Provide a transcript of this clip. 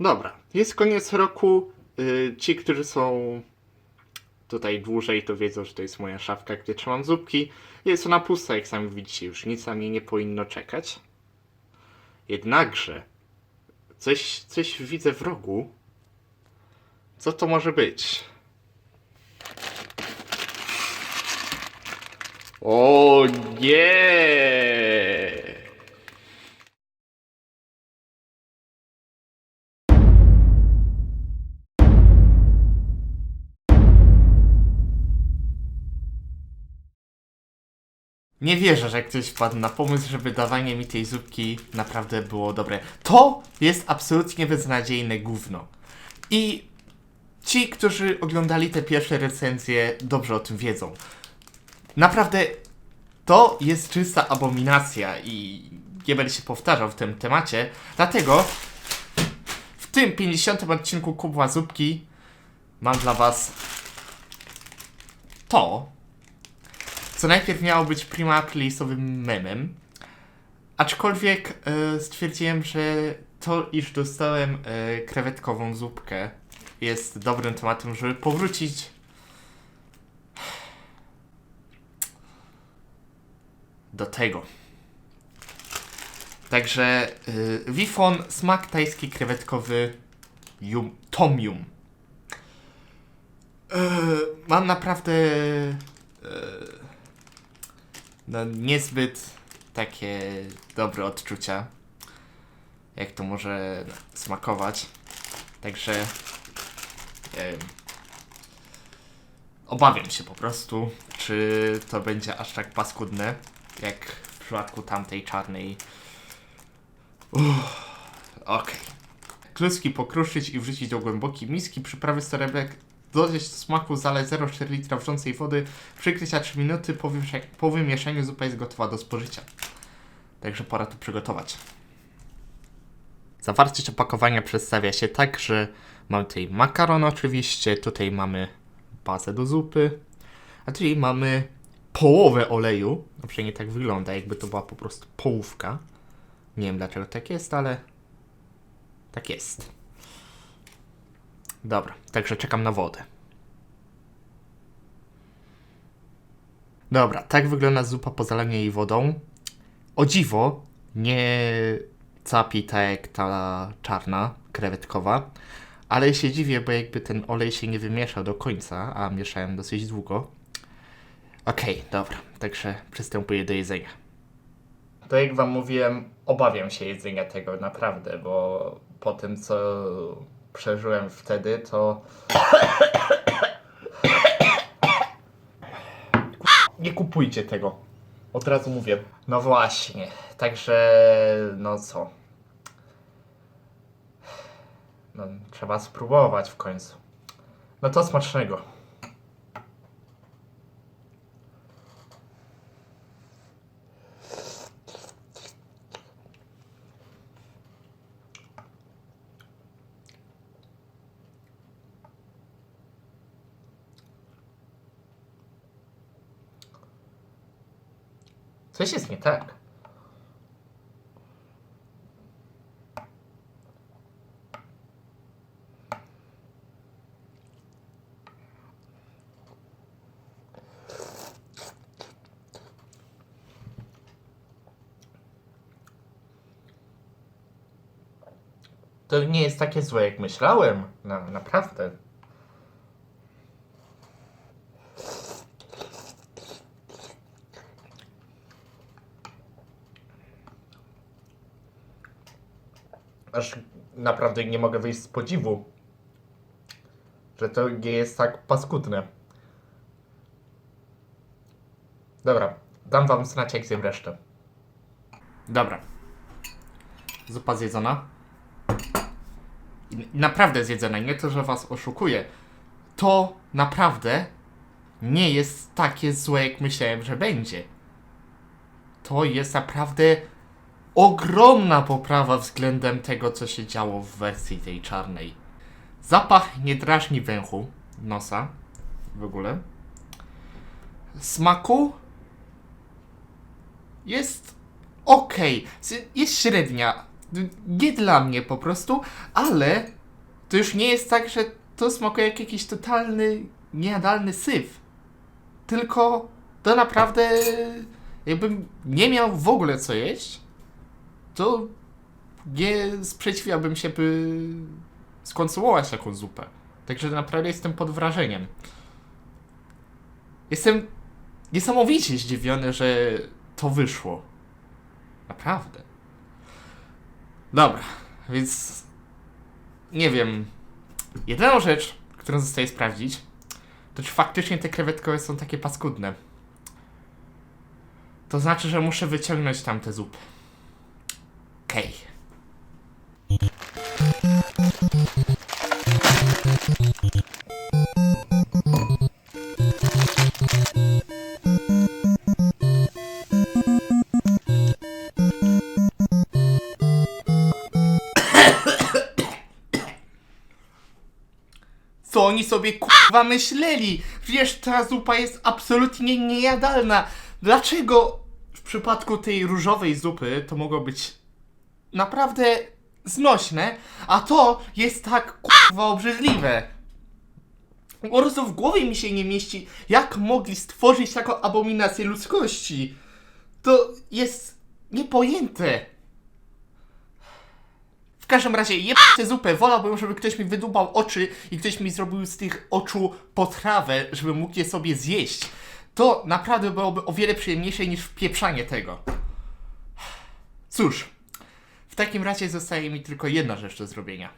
Dobra, jest koniec roku. Y, Ci, którzy są tutaj dłużej, to wiedzą, że to jest moja szafka, gdzie trzymam zupki. Jest ona pusta, jak sami widzicie, już nic na mnie nie powinno czekać. Jednakże, coś, coś widzę w rogu. Co to może być? O nie! Nie wierzę, że ktoś wpadł na pomysł, żeby dawanie mi tej zupki naprawdę było dobre. To jest absolutnie beznadziejne gówno. I ci, którzy oglądali te pierwsze recenzje, dobrze o tym wiedzą. Naprawdę to jest czysta abominacja i nie będę się powtarzał w tym temacie, dlatego w tym 50. odcinku Kubła Zupki mam dla was to, co najpierw miało być prima aprilisowym memem, aczkolwiek e, stwierdziłem, że to, iż dostałem e, krewetkową zupkę jest dobrym tematem, żeby powrócić do tego. Także y, Wifon, smak tajski krewetkowy yum, tom yum. Y, mam naprawdę y, no, niezbyt takie dobre odczucia, jak to może smakować. Także wiem. Obawiam się po prostu, czy to będzie aż tak paskudne, jak w przypadku tamtej czarnej. Okej. Kluski pokruszyć i wrzucić do głębokiej miski, przyprawy z torebek, dodać do smaku zalać 0,4 litra wrzącej wody, przykryć na 3 minuty, po wymieszaniu zupa jest gotowa do spożycia. Także pora to przygotować. Zawartość opakowania przedstawia się tak, że mamy tutaj makaron oczywiście, tutaj mamy bazę do zupy, a tutaj mamy połowę oleju. No przynajmniej tak wygląda, jakby to była po prostu połówka. Nie wiem dlaczego tak jest, ale tak jest. Dobra, także czekam na wodę. Dobra, tak wygląda zupa po zalaniu jej wodą. O dziwo, nie capi tak jak ta czarna, krewetkowa. Ale się dziwię, bo jakby ten olej się nie wymieszał do końca, a mieszałem dosyć długo. Okej, dobra, także przystępuję do jedzenia. To jak wam mówiłem, obawiam się jedzenia tego naprawdę, bo po tym co przeżyłem wtedy, to. Nie kupujcie tego. Od razu mówię. No właśnie, także no co. No, trzeba spróbować w końcu. No to smacznego. Coś jest nie tak. To nie jest takie złe, jak myślałem. Na, naprawdę. Aż naprawdę nie mogę wyjść z podziwu, że to nie jest tak paskudne. Dobra, dam wam znać, jak zjem resztę. Dobra. Zupa zjedzona. Naprawdę zjedzona, nie to, że was oszukuję. To naprawdę nie jest takie złe, jak myślałem, że będzie. To jest naprawdę ogromna poprawa względem tego, co się działo w wersji tej czarnej. Zapach nie drażni węchu, nosa w ogóle. Smaku jest ok. Jest średnia. nie dla mnie po prostu, ale to już nie jest tak, że to smakuje jak jakiś totalny, niejadalny syf. Tylko to naprawdę, jakbym nie miał w ogóle co jeść, to nie sprzeciwiałbym się, by skonsumować taką zupę. Także naprawdę jestem pod wrażeniem. Jestem niesamowicie zdziwiony, że to wyszło. Naprawdę. Dobra, więc nie wiem. Jedyną rzecz, którą zostaje sprawdzić, to czy faktycznie te krewetkowe są takie paskudne. To znaczy, że muszę wyciągnąć tamte zupy. Okej. Co oni sobie kurwa myśleli? Przecież ta zupa jest absolutnie niejadalna. Dlaczego w przypadku tej różowej zupy to mogło być naprawdę znośne, a to jest tak kurwa obrzydliwe? Po prostu w głowie mi się nie mieści, jak mogli stworzyć taką abominację ludzkości. To jest niepojęte. W każdym razie, jebcie zupę, wolałbym, żeby ktoś mi wydubał oczy i ktoś mi zrobił z tych oczu potrawę, żebym mógł je sobie zjeść. To naprawdę byłoby o wiele przyjemniejsze niż wpieprzanie tego. Cóż, takim razie zostaje mi tylko jedna rzecz do zrobienia.